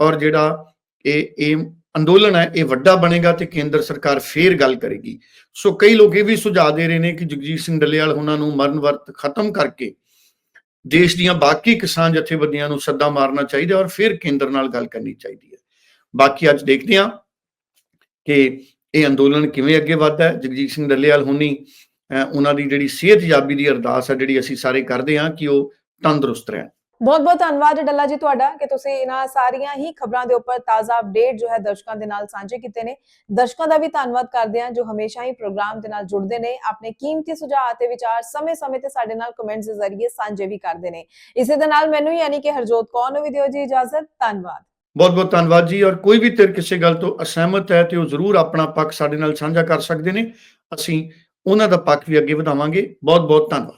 ਔਰ ਜਿਹੜਾ ਇਹ ਇਹ ਅੰਦੋਲਨ ਹੈ, ਇਹ ਵੱਡਾ ਬਣੇਗਾ ਤੇ ਕੇਂਦਰ ਸਰਕਾਰ ਫੇਰ ਗੱਲ ਕਰੇਗੀ। ਸੋ ਕਈ ਲੋਕ ਇਹ ਵੀ ਸੁਝਾਅ ਦੇ ਰਹੇ ਨੇ ਕਿ ਜਗਜੀਤ ਸਿੰਘ ਡੱਲੇਵਾਲ ਉਹਨਾਂ ਨੂੰ ਮਰਨ ਵਰਤ ਖਤਮ ਕਰਕੇ ਦੇਸ਼ ਦੀਆਂ ਬਾਕੀ ਕਿਸਾਨ ਜਥੇਬੰਦੀਆਂ ਨੂੰ ਸੱਦਾ ਮਾਰਨਾ ਚਾਹੀਦਾ ਔਰ ਫਿਰ ਕੇਂਦਰ ਨਾਲ ਗੱਲ ਕਰਨੀ ਚਾਹੀਦੀ ਬਾਕੀ ਅੱਜ ਦੇਖਦੇ ਹਾਂ ਕਿ ਇਹ ਅੰਦੋਲਨ ਕਿਵੇਂ ਅੱਗੇ ਵੱਧਦਾ ਹੈ। ਜਗਜੀਤ ਸਿੰਘ ਡੱਲੇਵਾਲ ਹੁਣੀ ਉਹਨਾਂ ਦੀ ਜਿਹੜੀ ਸਿਹਤਯਾਬੀ ਦੀ ਅਰਦਾਸ ਹੈ, ਜਿਹੜੀ ਅਸੀਂ ਸਾਰੇ ਕਰਦੇ ਹਾਂ ਕਿ ਉਹ ਤੰਦਰੁਸਤ ਰਹਿਣ। ਬਹੁਤ ਬਹੁਤ ਧੰਨਵਾਦ ਡੱਲਾ ਜੀ ਤੁਹਾਡਾ ਕਿ ਤੁਸੀਂ ਇਹਨਾਂ ਸਾਰੀਆਂ ਹੀ ਖਬਰਾਂ ਦੇ ਉੱਪਰ ਤਾਜ਼ਾ ਅਪਡੇਟ ਜੋ ਹੈ ਦਰਸ਼ਕਾਂ ਦੇ ਨਾਲ ਸਾਂਝੇ ਕੀਤੇ ਨੇ। ਦਰਸ਼ਕਾਂ ਦਾ ਵੀ ਧੰਨਵਾਦ ਕਰਦੇ ਹਾਂ ਜੋ ਹਮੇਸ਼ਾ ਹੀ ਪ੍ਰੋਗਰਾਮ ਦੇ ਨਾਲ ਜੁੜਦੇ ਨੇ, ਆਪਣੇ ਕੀਮਤੀ ਸੁਝਾਅ ਅਤੇ ਵਿਚਾਰ ਸਮੇਂ-ਸਮੇਂ ਤੇ ਸਾਡੇ ਨਾਲ ਕਮੈਂਟਸ ਦੇ ਜ਼ਰੀਏ ਸਾਂਝੇ ਵੀ ਕਰਦੇ ਨੇ। ਇਸੇ ਦੇ ਨਾਲ ਮੈਨੂੰ ਯਾਨੀ ਕਿ ਹਰਜੋਤ ਕੌਰ ਨੂੰ ਵੀ ਦਿਓ ਜੀ ਇਜਾਜ਼ਤ, ਧੰਨਵਾਦ। ਬਹੁਤ ਬਹੁਤ ਧੰਨਵਾਦ ਜੀ, ਔਰ ਕੋਈ ਵੀ ਧਿਰ ਕਿਸੇ ਗੱਲ ਤੋਂ ਅਸਹਿਮਤ ਹੈ ਤੇ ਉਹ ਜ਼ਰੂਰ ਆਪਣਾ ਪੱਖ ਸਾਡੇ ਨਾਲ ਸਾਂਝਾ ਕਰ ਸਕਦੇ ਨੇ। ਅਸੀਂ ਉਹਨਾਂ ਦਾ ਪੱਖ ਵੀ ਅੱਗੇ ਵਧਾਵਾਂਗੇ। ਬਹੁਤ ਬਹੁਤ ਧੰਨਵਾਦ।